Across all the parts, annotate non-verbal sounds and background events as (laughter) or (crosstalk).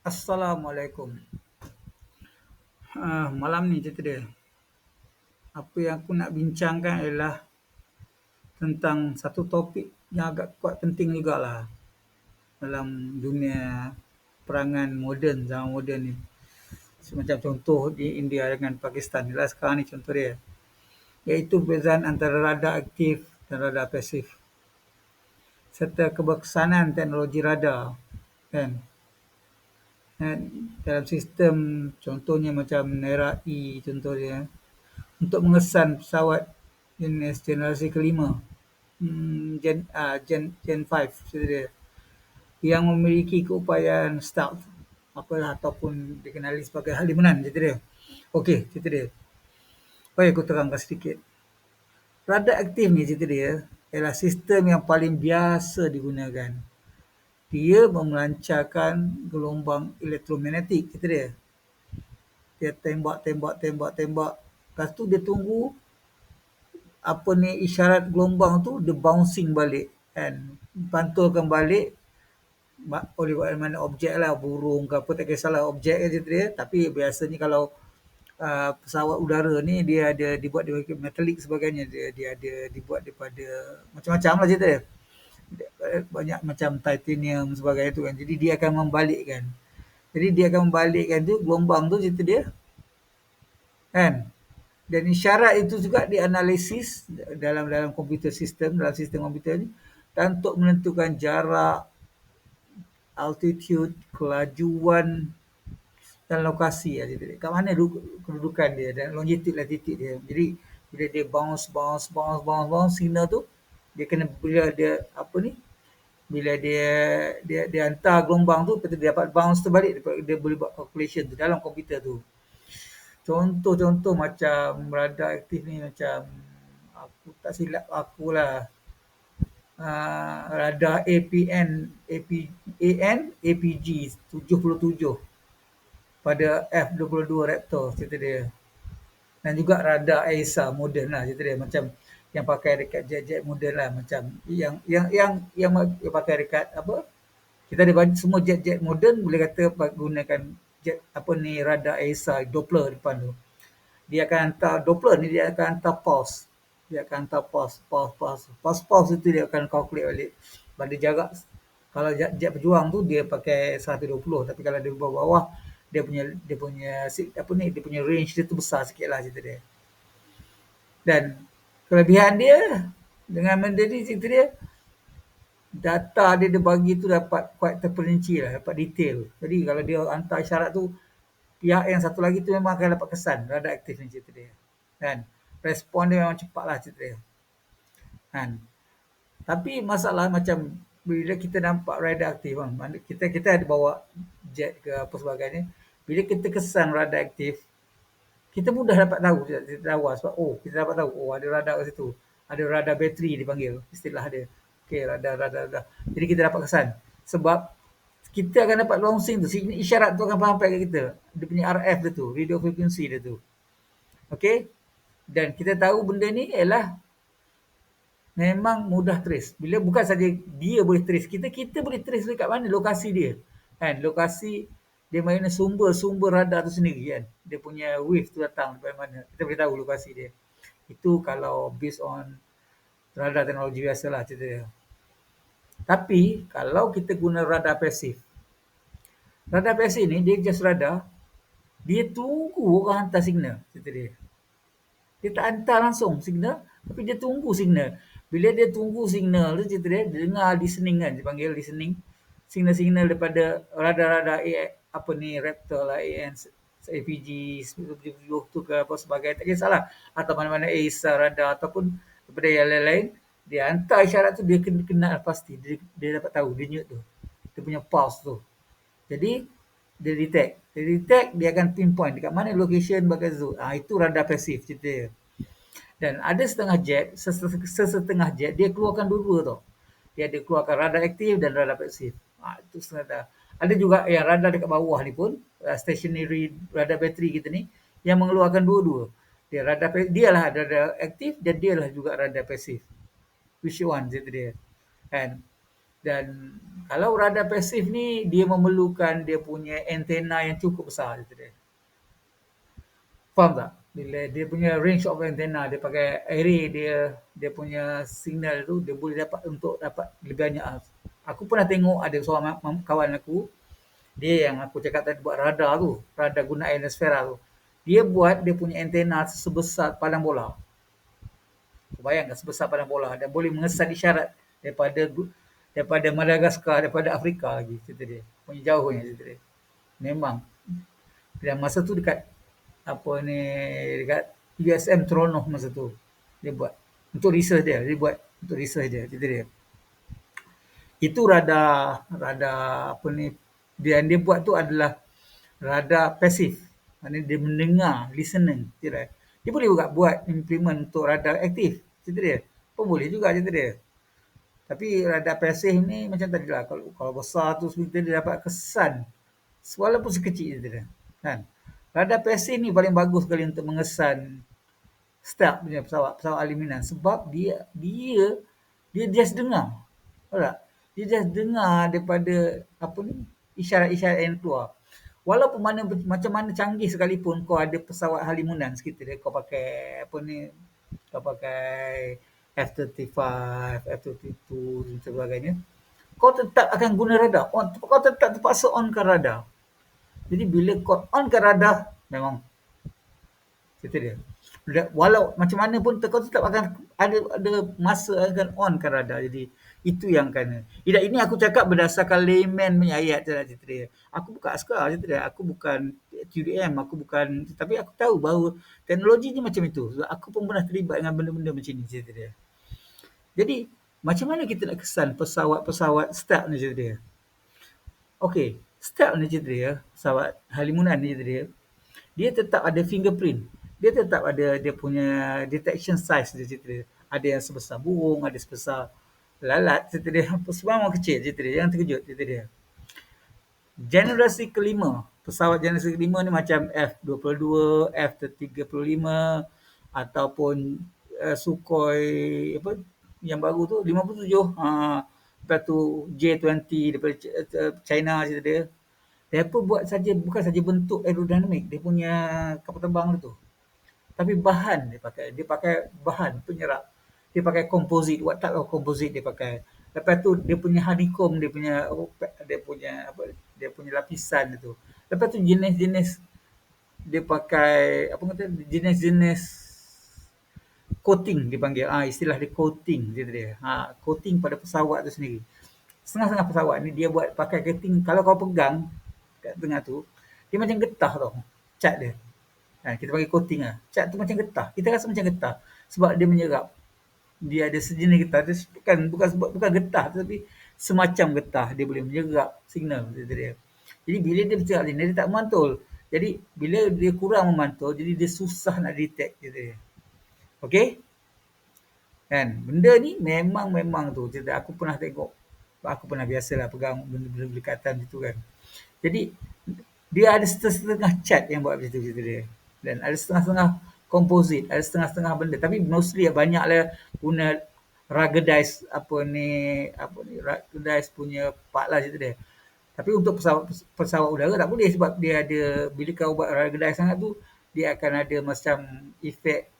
Assalamualaikum. Uh, malam ni cerita dia. Apa yang aku nak bincangkan ialah tentang satu topik yang agak kuat penting jugalah dalam dunia perangan moden, zaman moden ni. Semacam contoh di India dengan Pakistan. Inilah sekarang ni contoh dia. Iaitu perbezaan antara radar aktif dan radar pasif. Serta keberkesanan teknologi radar. Kan? Dan dalam sistem contohnya macam Nera E contohnya untuk mengesan pesawat jenis generasi kelima hmm, Gen, uh, Gen, Gen 5 dia, yang memiliki keupayaan stealth apalah ataupun dikenali sebagai halimunan cerita dia. Okey, dia. Baik aku terangkan sedikit. Radar aktif ni dia ialah sistem yang paling biasa digunakan dia memelancarkan gelombang elektromagnetik kata dia. Dia tembak, tembak, tembak, tembak. Lepas tu dia tunggu apa ni isyarat gelombang tu dia bouncing balik kan. Pantulkan balik oleh mana objek lah burung ke apa tak kisahlah objek je dia tapi biasanya kalau uh, pesawat udara ni dia ada dibuat daripada metalik sebagainya dia dia ada dibuat daripada macam-macam lah cerita dia banyak macam titanium sebagainya tu kan. Jadi dia akan membalikkan. Jadi dia akan membalikkan tu gelombang tu cerita dia. Kan? Dan isyarat itu juga dianalisis dalam dalam komputer sistem, dalam sistem komputer ni untuk menentukan jarak, altitude, kelajuan dan lokasi ya dia. Kat mana kedudukan dia dan longitude latitude dia. Jadi bila dia bounce bounce bounce bounce bounce signal tu dia kena bila dia apa ni? Bila dia dia dia hantar gelombang tu dia dapat bounce tu balik dia, dia boleh buat calculation tu dalam komputer tu. Contoh-contoh macam radar aktif ni macam aku tak silap aku lah. Uh, radar APN AP, AN APG 77 pada F22 Raptor cerita dia. Dan juga radar AESA moden lah cerita dia. Macam yang pakai dekat jet-jet moden lah macam yang yang yang yang, yang pakai dekat apa kita ada semua jet-jet moden boleh kata gunakan jet apa ni radar ESA Doppler depan tu. Dia akan hantar Doppler ni dia akan hantar pulse dia akan hantar pulse pulse pulse pulse pulse itu dia akan calculate balik. Pada jarak kalau jet, jet berjuang tu dia pakai 120 tapi kalau dia bawah-bawah dia punya dia punya apa ni dia punya range dia tu besar sikit lah cerita dia. Dan kelebihan dia dengan menjadi cerita dia data dia dia bagi tu dapat quite terperinci lah dapat detail. Jadi kalau dia hantar isyarat tu pihak yang satu lagi tu memang akan dapat kesan rada aktif ni cerita dia. Kan? Respon dia memang cepat lah cerita dia. Kan? Tapi masalah macam bila kita nampak radar aktif kan kita kita ada bawa jet ke apa sebagainya bila kita kesan radar aktif kita mudah dapat tahu tahu lah sebab oh kita dapat tahu oh ada radar kat situ. Ada radar bateri dipanggil istilah dia. Okey radar radar radar. Jadi kita dapat kesan. Sebab kita akan dapat bouncing tu isyarat tu akan sampai kat kita. Dia punya RF dia tu radio frequency dia tu. Okey? Dan kita tahu benda ni ialah memang mudah trace. Bila bukan saja dia boleh trace kita kita boleh trace dekat mana lokasi dia. Kan lokasi dia mana sumber-sumber radar tu sendiri kan. Dia punya wave tu datang dari mana. Kita boleh tahu lokasi dia. Itu kalau based on radar teknologi biasa lah cerita dia. Tapi kalau kita guna radar pasif. Radar pasif ni dia just radar. Dia tunggu orang hantar signal cerita dia. Dia tak hantar langsung signal. Tapi dia tunggu signal. Bila dia tunggu signal tu cerita dia. Dia dengar listening kan. Dia panggil listening. Signal-signal daripada radar-radar apa ni Raptor lah AN APG 70 tu ke apa sebagai tak kisahlah. Atau mana-mana ASA radar ataupun daripada yang lain-lain dia hantar isyarat tu dia kena kenal pasti dia, dia dapat tahu dia nyut tu. Dia punya pulse tu. Jadi dia detect. Dia detect dia akan pinpoint dekat mana location bagai tu ah itu radar pasif cerita dia. Dan ada setengah jet sesetengah jet dia keluarkan dua-dua tau. Dia ada keluarkan radar aktif dan radar pasif. Ah itu setengah ada juga yang radar dekat bawah ni pun, uh, stationary radar bateri kita ni, yang mengeluarkan dua-dua. Dia radar dia lah radar aktif dan dia lah juga radar pasif. Which one dia dia. Kan? Dan kalau radar pasif ni dia memerlukan dia punya antena yang cukup besar gitu dia. Faham tak? Bila dia punya range of antenna dia pakai array dia dia punya signal tu dia boleh dapat untuk dapat lebih banyak. Aku pernah tengok ada seorang kawan aku dia yang aku cakap tadi buat radar tu, radar guna ionosfera tu. Dia buat dia punya antena sebesar padang bola. Kau bayangkan sebesar padang bola dan boleh mengesan isyarat daripada daripada Madagaskar, daripada Afrika lagi cerita dia. Punya jauhnya cerita dia. Memang. Dan masa tu dekat apa ni dekat USM Tronoh masa tu dia buat untuk research dia dia buat untuk research dia cerita dia itu radar radar apa ni dia yang dia buat tu adalah radar pasif maknanya dia mendengar listening dia, dia boleh juga buat implement untuk radar aktif cerita dia. Pun boleh juga cerita dia. Tapi radar pasif ni macam tadi lah kalau, kalau besar tu sebenarnya dia dapat kesan. Walaupun sekecil cerita dia kan. Radar pasif ni paling bagus sekali untuk mengesan start punya pesawat, pesawat aluminium. Sebab dia dia dia just dengar. Tahu Dia just dengar daripada apa ni isyarat-isyarat yang keluar. Walaupun mana macam mana canggih sekalipun kau ada pesawat halimunan sekitar dia kau pakai apa ni kau pakai F-35, F-32 dan sebagainya kau tetap akan guna radar. Kau tetap terpaksa onkan radar. Jadi bila kau on ke radar, memang cerita dia. Walau macam mana pun kau tetap akan ada ada masa akan on ke radar. Jadi itu yang kena. Tidak ini aku cakap berdasarkan layman punya ayat cerita dia. Aku bukan askar cerita. Aku bukan QDM, aku bukan tapi aku tahu bahawa teknologi ni macam itu. So, aku pun pernah terlibat dengan benda-benda macam ni cerita dia. Jadi macam mana kita nak kesan pesawat-pesawat start ni cerita dia. Okey, step ni cerita dia, pesawat halimunan ni cerita dia, dia tetap ada fingerprint. Dia tetap ada dia punya detection size dia cerita dia. Ada yang sebesar burung, ada sebesar lalat cerita dia. (laughs) Semua orang kecil cerita dia, yang terkejut cerita dia. Generasi kelima, pesawat generasi kelima ni macam F-22, F-35 ataupun uh, Sukhoi apa yang baru tu 57 uh, lepas tu J20 daripada eh, China cerita dia pun buat saja bukan saja bentuk aerodinamik dia punya kapal terbang tu tapi bahan dia pakai dia pakai bahan penyerap dia pakai komposit what type of komposit dia pakai lepas tu dia punya honeycomb dia punya dia punya apa dia punya lapisan itu lepas tu jenis-jenis dia pakai apa kata jenis-jenis coating dipanggil. Ah istilah dia coating dia dia. Ha coating pada pesawat tu sendiri. Setengah-setengah pesawat ni dia buat pakai coating kalau kau pegang kat tengah tu dia macam getah tau. Cat dia. Ha, kita panggil coating ah. Cat tu macam getah. Kita rasa macam getah sebab dia menyerap. Dia ada sejenis getah. Dia bukan bukan bukan getah tapi semacam getah dia boleh menyerap signal dia, dia. Jadi bila dia bercakap ni dia tak memantul. Jadi bila dia kurang memantul jadi dia susah nak detect dia. dia. Okey? Kan? Benda ni memang memang tu. Jadi aku pernah tengok. Aku pernah biasalah pegang benda-benda dekatan itu kan. Jadi dia ada setengah-setengah cat yang buat macam tu cerita dia. Dan ada setengah-setengah komposit, ada setengah-setengah benda. Tapi mostly banyaklah guna ruggedized apa ni apa ni ruggedized punya part lah cerita dia. Tapi untuk pesawat pesawat udara tak boleh sebab dia ada bila kau buat ruggedized sangat tu dia akan ada macam efek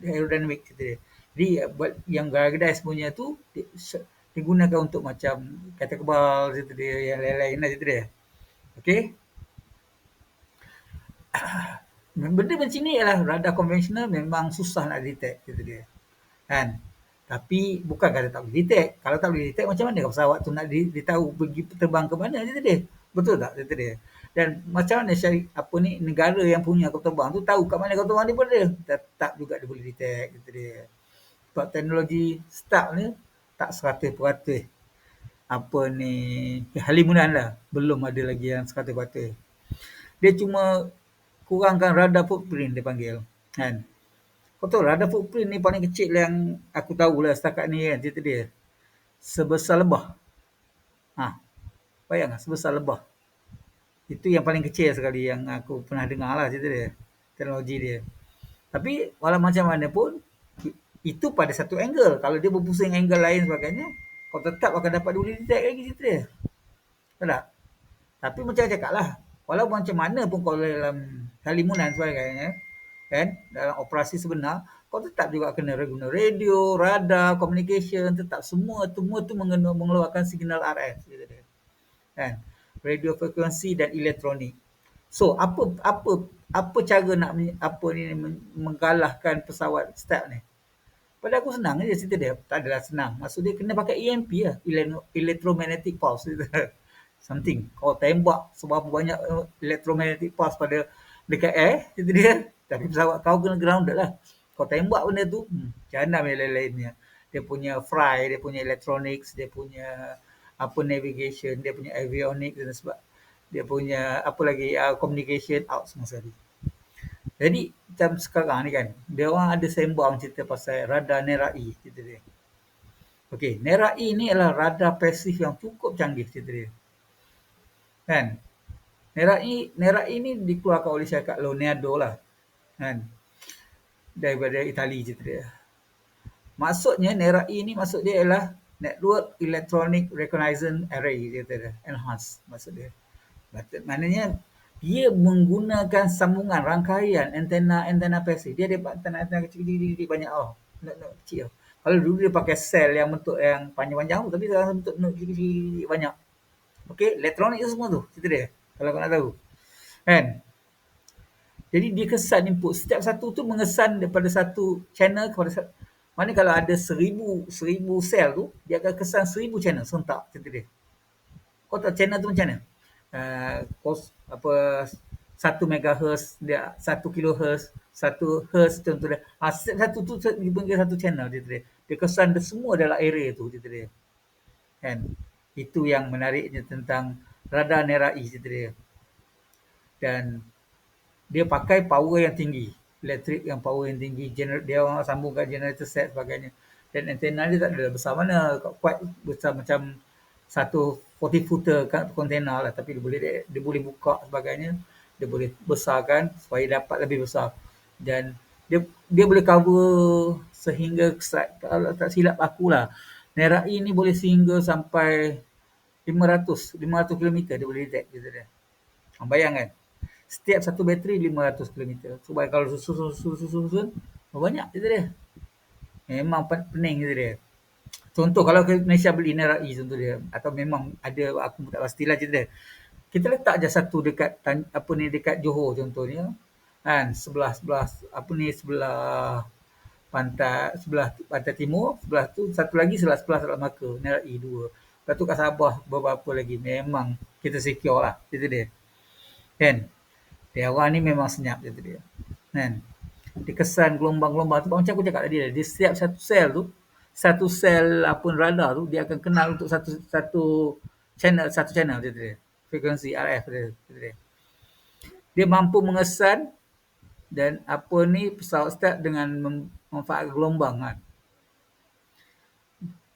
aerodynamic kata dia. Jadi buat yang Garagadize punya tu digunakan untuk macam kata kebal kata dia yang lain-lain lah kata dia. Okey. (coughs) Benda macam ni ialah radar konvensional memang susah nak detect kata dia. Kan? Tapi bukan kata tak boleh detect. Kalau tak boleh detect macam mana pesawat tu nak ditahu pergi terbang ke mana kata dia. Betul tak kata dia? Dan macam mana syari apa ni negara yang punya kapal terbang tu tahu kat mana kapal terbang dia pada. Tetap juga dia boleh detect kata dia. Sebab teknologi start ni tak seratus peratus apa ni halimunan lah. Belum ada lagi yang seratus peratus. Dia cuma kurangkan radar footprint dia panggil. Kan? Kau tahu radar footprint ni paling kecil yang aku tahu lah setakat ni kan cerita dia. Sebesar lebah. Ha. Bayangkan sebesar lebah. Itu yang paling kecil sekali yang aku pernah dengar lah cerita dia. Teknologi dia. Tapi walau macam mana pun, itu pada satu angle. Kalau dia berpusing angle lain sebagainya, kau tetap akan dapat boleh detect lagi cerita dia. Tak? Tapi macam cakap lah, walau macam mana pun kau dalam halimunan sebagainya, kan, dalam operasi sebenar, kau tetap juga kena guna radio, radar, communication, tetap semua semua tu mengeluarkan signal RF. Cerita dia. Kan? Radio frekuensi dan elektronik. So, apa apa apa cara nak apa ni menggalahkan pesawat step ni? Pada aku senang je cerita dia. Tak adalah senang. Maksud dia kena pakai EMP lah. Electromagnetic pulse. Something. Kau tembak seberapa banyak electromagnetic pulse pada dekat air. Cerita dia. Tapi pesawat kau kena grounded lah. Kau tembak benda tu. Hmm, macam lain-lainnya. Dia punya fry, dia punya electronics, dia punya apa navigation, dia punya avionics dan sebab dia punya apa lagi uh, communication out semua sekali. Jadi macam sekarang ni kan, dia orang ada sembang cerita pasal radar NERA-E cerita dia. Okey, NERA-E ni adalah radar pasif yang cukup canggih cerita dia. Kan? NERA-E, NERA-E ni dikeluarkan oleh syarikat Leonardo lah. Kan? Daripada Itali cerita dia. Maksudnya NERA-E ni maksud dia adalah Network Electronic Reconnaissance Array cerita dia. Enhanced maksud dia. Maknanya dia menggunakan sambungan rangkaian antena-antena pasif. Dia ada antena-antena kecil-kecil banyak oh. Not, not kecil. Kalau dulu dia pakai sel yang bentuk yang panjang-panjang tapi sekarang bentuk not kecil-kecil banyak. Okey, elektronik tu semua tu. Cerita dia. Kalau kau nak tahu. Kan? Jadi dia kesan input. Setiap satu tu mengesan daripada satu channel kepada satu. Mana kalau ada seribu, seribu sel tu, dia akan kesan seribu channel sentak. Cerita dia. Kau tahu channel tu macam mana? Uh, apa satu megahertz dia satu kilohertz satu hertz contoh dia ha, satu tu dipanggil satu channel dia dia, dia kesan dia semua dalam area tu dia dia kan itu yang menariknya tentang radar nerai dia dia. Dan dia pakai power yang tinggi elektrik yang power yang tinggi gener- dia orang sambungkan generator set sebagainya. Dan antena dia tak ada besar mana kuat besar macam satu 40 footer container lah. Tapi dia boleh dia, dia boleh buka sebagainya dia boleh besarkan supaya dapat lebih besar. Dan dia dia boleh cover sehingga kalau tak silap aku lah Nerai ni boleh sehingga sampai 500 500 km dia boleh detect gitu dia. Bayangkan. Setiap satu bateri 500 km. Sebab kalau susun susun susun susun banyak gitu dia. Memang pening gitu dia. Contoh kalau Malaysia beli NRI contoh dia atau memang ada aku tak pastilah cerita dia. Kita letak je satu dekat apa ni dekat Johor contohnya. Kan sebelah sebelah apa ni sebelah pantai sebelah pantai timur, sebelah tu satu lagi sebelah sebelah Selat Melaka, NRI dua. Lepas tu kat Sabah beberapa lagi memang kita secure lah cerita dia. Kan? Dia orang ni memang senyap cerita dia. Kan? Dia kesan gelombang-gelombang tu macam aku cakap tadi dia setiap satu sel tu satu sel apa radar tu dia akan kenal untuk satu satu channel satu channel dia dia frekuensi RF dia, dia dia mampu mengesan dan apa ni pesawat start dengan memanfaatkan gelombang kan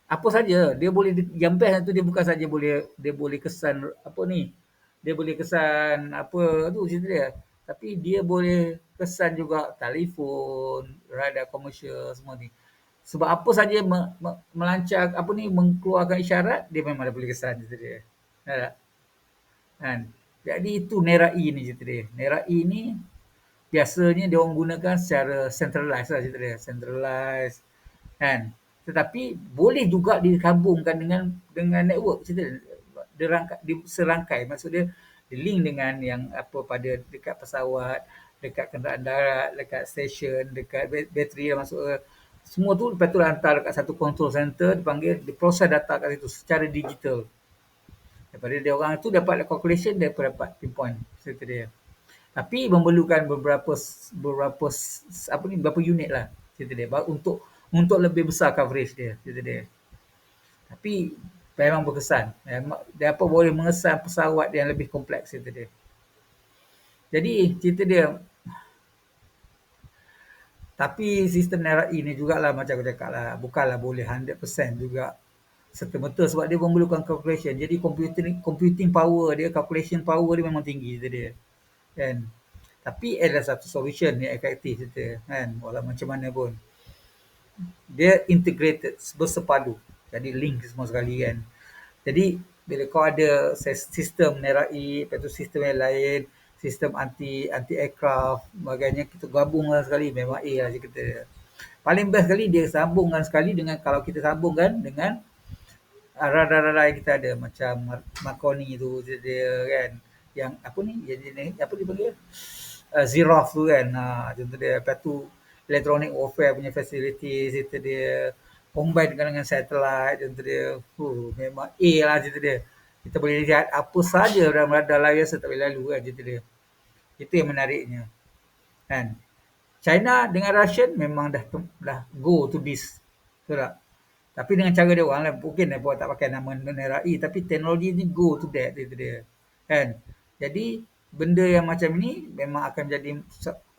apa saja dia boleh best tu dia bukan saja boleh dia boleh kesan apa ni dia boleh kesan apa tu cerita dia tapi dia boleh kesan juga telefon radar komersial semua ni sebab apa saja me, me, melancar apa ni mengeluarkan isyarat dia memang dah boleh kesan cerita dia. Tak? Kan? Jadi itu NERA-E ni cerita dia. NERA-E ni biasanya dia orang gunakan secara centralized lah cerita dia. Centralized. Kan? Tetapi boleh juga dikabungkan dengan dengan network cerita dia. Dirangkai, di, serangkai. Maksud dia di link dengan yang apa pada dekat pesawat, dekat kenderaan darat, dekat stesen, dekat bateri yang masuk ke semua tu lepas tu hantar kat satu control center dipanggil diproses data kat situ secara digital daripada dia orang tu dapat calculation dia dapat pinpoint cerita dia tapi memerlukan beberapa beberapa apa ni beberapa unit lah cerita dia untuk untuk lebih besar coverage dia cerita dia tapi memang berkesan dia apa boleh mengesan pesawat yang lebih kompleks cerita dia jadi cerita dia tapi sistem NRI ni jugalah macam aku cakap lah. Bukanlah boleh 100% juga serta-merta sebab dia memerlukan calculation. Jadi computing computing power dia, calculation power dia memang tinggi dia. Kan? Tapi ada satu solution yang efektif kita kan walau macam mana pun. Dia integrated bersepadu. Jadi link semua sekali kan. Jadi bila kau ada sistem nerai, lepas tu sistem yang lain, sistem anti anti aircraft, sebagainya kita gabungkan sekali memang A lah kita. Paling best sekali dia sambungkan sekali dengan kalau kita sambungkan dengan radar-radar yang kita ada macam Marconi tu dia kan yang apa ni jadi apa dia panggil? Uh, Zeroth tu kan. Ha contoh dia lepas tu electronic warfare punya facilities itu dia combine dengan, dengan satellite contoh dia. Uh, memang A lah cerita dia. Kita boleh lihat apa saja dalam radar layar tak boleh lalu kan cerita dia. Itu yang menariknya. Kan? China dengan Russian memang dah dah go to this betul tak? Tapi dengan cara dia orang lah mungkin dia tak pakai nama NRI tapi teknologi ni go to that itu dia. Kan jadi benda yang macam ni memang akan jadi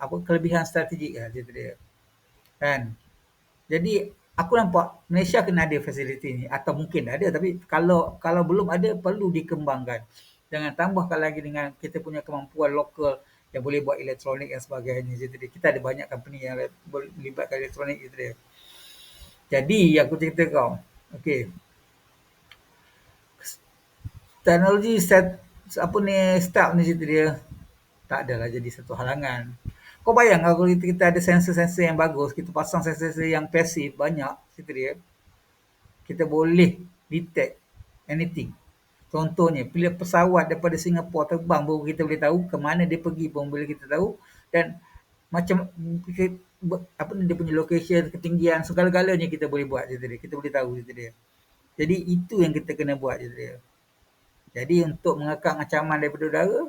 apa kelebihan strategik lah cerita dia. Kan? Jadi aku nampak Malaysia kena ada fasiliti ni atau mungkin ada tapi kalau kalau belum ada perlu dikembangkan. Jangan tambahkan lagi dengan kita punya kemampuan lokal yang boleh buat elektronik dan sebagainya. Cerita dia. Kita ada banyak company yang melibatkan elektronik cerita dia. Jadi aku cerita kau, okey. Teknologi set apa ni start ni cerita dia tak adalah jadi satu halangan. Kau bayang kalau kita, kita ada sensor-sensor yang bagus, kita pasang sensor-sensor yang pasif banyak cerita dia. Kita boleh detect anything. Contohnya, bila pesawat daripada Singapura terbang baru kita boleh tahu ke mana dia pergi pun boleh kita tahu dan macam apa ni dia punya location, ketinggian, segala-galanya kita boleh buat cerita dia. Kita boleh tahu cerita dia. Jadi itu yang kita kena buat cerita dia. Jadi untuk mengekang ancaman daripada udara,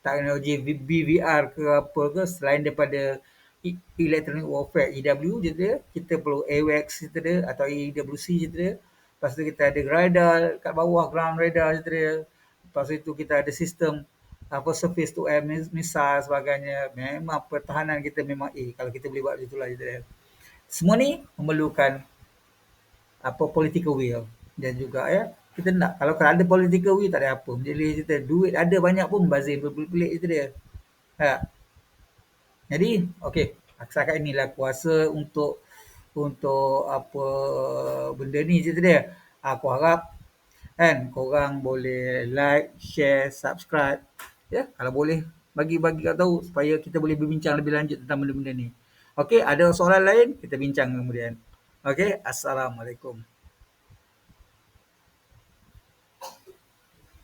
teknologi BVR ke apa ke selain daripada e, electronic warfare EW cerita dia, kita perlu AWACS cerita dia atau EWC cerita dia. Lepas tu kita ada radar kat bawah ground radar cerita dia. Lepas itu kita ada sistem apa surface to air missile sebagainya memang pertahanan kita memang A kalau kita boleh buat itulah gitu semua ni memerlukan apa political will dan juga ya kita nak kalau kalau ada political will tak ada apa jadi kita duit ada banyak pun bazir pelik-pelik itu dia ha. jadi okey setakat inilah kuasa untuk untuk apa benda ni cerita dia aku harap kan korang boleh like share subscribe Ya, kalau boleh bagi-bagi kau tahu supaya kita boleh berbincang lebih lanjut tentang benda-benda ni. Okey, ada soalan lain kita bincang kemudian. Okey, assalamualaikum.